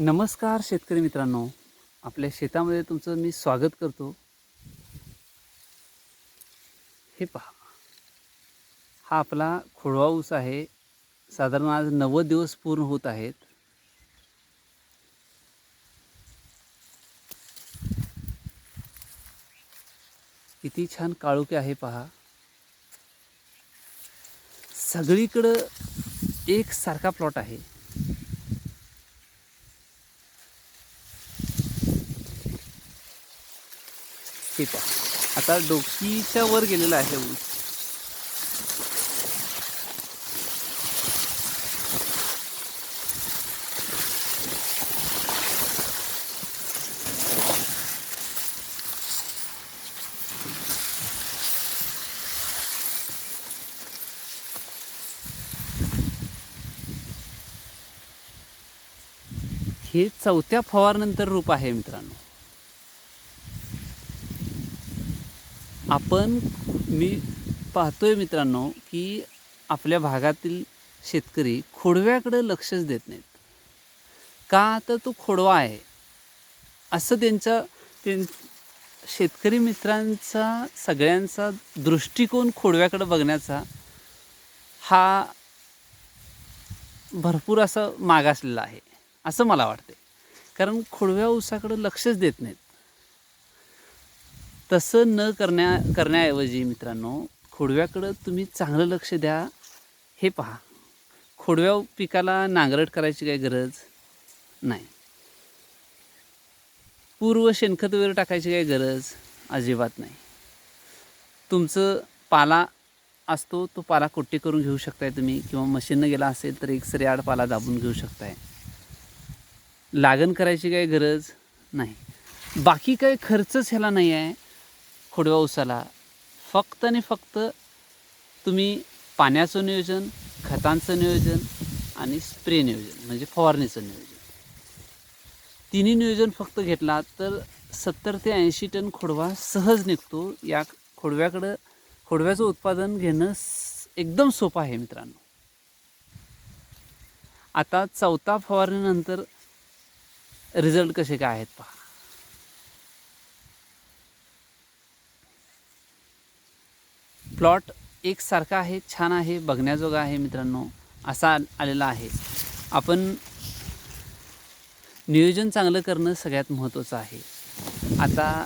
नमस्कार शेतकरी मित्रांनो. आपल्या शेतामध्ये तुमचं मी स्वागत करतो. हे पहा. हा आपला खोडवा ऊस आहे. साधारण आज नव्वद दिवस पूर्ण होत आहेत. किती छान काळुके आहे पहा. सगळीकडं एक सारखा प्लॉट आहे. हे पहा आता डोकीच्या वर गेलेला आहे ऊस. हे चौथ्या फवारनंतर रूप आहे मित्रांनो. आपण मी पाहतोय मित्रांनो की आपल्या भागातील शेतकरी खोडव्याकडं लक्षच देत नाहीत. का तर तो खोडवा आहे असं त्यांचा त्यां शेतकरी मित्रांचा सगळ्यांचा दृष्टिकोन खोडव्याकडे बघण्याचा हा भरपूर असं मागासलेला आहे असं मला वाटते कारण खोडव्या उसाकडं लक्षच देत नाहीत. तसं न करण्या करण्याऐवजी मित्रांनो खोडव्याकडं तुम्ही चांगलं लक्ष द्या. हे पहा. खोडव्या पिकाला नांगरट करायची काही गरज नाही. पूर्व शेणखत वगैरे टाकायची काही गरज अजिबात नाही. तुमचं पाला असतो तो पाला कोट्टी करून घेऊ शकताय तुम्ही किंवा मशीननं गेला असेल तर एक सरी आड पाला दाबून घेऊ शकताय. लागण करायची काही गरज नाही. बाकी काही खर्चच ह्याला नाही आहे. खोडव्या उसाला फक्त आणि फक्त तुम्ही पाण्याचं नियोजन खतांचं नियोजन आणि स्प्रे नियोजन म्हणजे फवारणीचं नियोजन. तिन्ही नियोजन फक्त घेतला तर सत्तर ते ऐंशी टन खोडवा सहज निघतो. या खोडव्याकडं खोडव्याचं उत्पादन घेणं एकदम सोपं आहे मित्रांनो. आता चौथा फवारणीनंतर रिझल्ट कसे काय आहेत पहा. प्लॉट एकसारखा आहे छान आहे बघण्याजोगा आहे मित्रांनो असा आलेला आहे. आपण नियोजन चांगलं करणं सगळ्यात महत्त्वाचं आहे. आता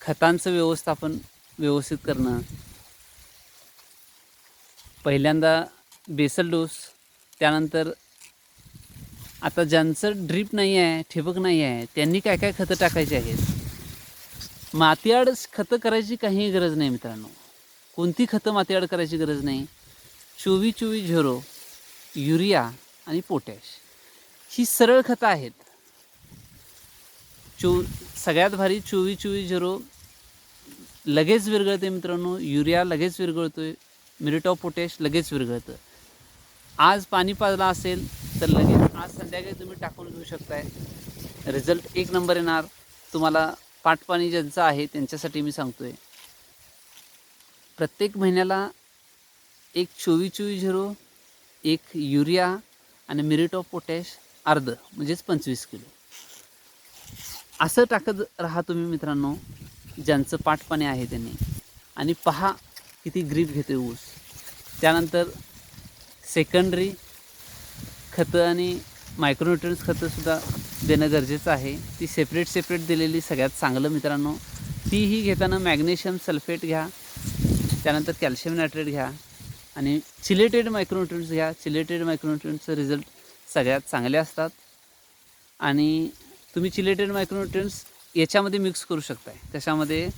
खतांचं व्यवस्थापन व्यवस्थित करणं पहिल्यांदा बेसल डोस त्यानंतर आता ज्यांचं ड्रीप नाही आहे ठिबक नाही आहे त्यांनी काय काय खतं टाकायची आहेत? मातीआड खतं करायची काही गरज नाही मित्रांनो. कोणती खतं मातीआड करायची गरज नाही? चोवी चोवी झिरो युरिया आणि पोटॅश. ही सरळ खतं आहेत. चो सगळ्यात भारी चोवी चोवी झिरो लगेच विरघळते मित्रांनो. युरिया लगेच विरघळतोय मिरिट ऑफ पोटॅश लगेच विरघळतं. आज पाणी पाजला असेल तर लगेच आज संध्याकाळी तुम्ही टाकून घेऊ शकताय. रिझल्ट एक नंबर येणार. तुम्हाला पाटपाणी ज्यांचं आहे त्यांच्यासाठी मी सांगतोय. प्रत्येक महिन्याला एक चोवीस चोवीस झिरो एक युरिया आणि मिरिट ऑफ पोटॅश अर्ध म्हणजेच पंचवीस किलो. असं टाकत राहा तुम्ही मित्रांनो ज्यांचं पाटपाणी आहे त्यांनी. आणि पहा किती ग्रीप घेते ऊस. त्यानंतर सेकंडरी खतं आणि मायक्रोन्युट्रन्स खतंसुद्धा देणं गरजेचं आहे. ती सेपरेट सेपरेट दिलेली सगळ्यात चांगलं मित्रांनो. तीही घेताना मॅग्नेशियम सल्फेट घ्या त्यानंतर कॅल्शियम नायट्रेट घ्या आणि चिलेटेड मायक्रोन्युट्रन्स घ्या. चिलेटेड मायक्रोन्युट्रन्सचे रिझल्ट सगळ्यात चांगले असतात. आणि तुम्ही चिलेटेड मायक्रोन्युट्रन्स याच्यामध्ये मिक्स करू शकताय. कशामध्ये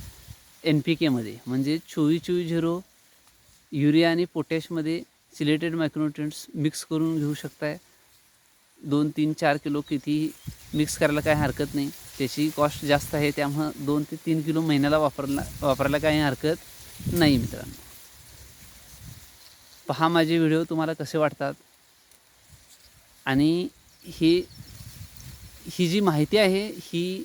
एन पी केमध्ये म्हणजे चोवीस चोवीस झिरो युरिया आणि पोटॅशमध्ये सिलेटेड मायक्रोन्युट्रियंट्स मिक्स करून घेऊ शकताय. दोन तीन चार किलो किती मिक्स करायला काही हरकत नाही. त्याची कॉस्ट जास्त आहे त्यामुळं दोन ते तीन किलो महिन्याला वापरला वापरायला काही हरकत नाही मित्रांनो. पहा माझे व्हिडिओ तुम्हाला कसे वाटतात. आणि ही ही जी माहिती आहे ही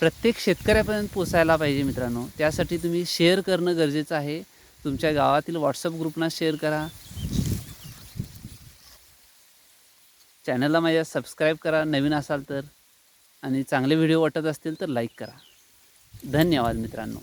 प्रत्येक शेतकऱ्यापर्यंत पोचायला पाहिजे मित्रांनो. त्यासाठी तुम्ही शेअर करणं गरजेचं आहे. तुमच्या गावातील व्हॉट्सअप ग्रुपना शेअर करा. चॅनलला माझ्या सबस्क्राईब करा नवीन असाल तर. आणि चांगले व्हिडिओ वाटत असतील तर लाईक करा. धन्यवाद मित्रांनो.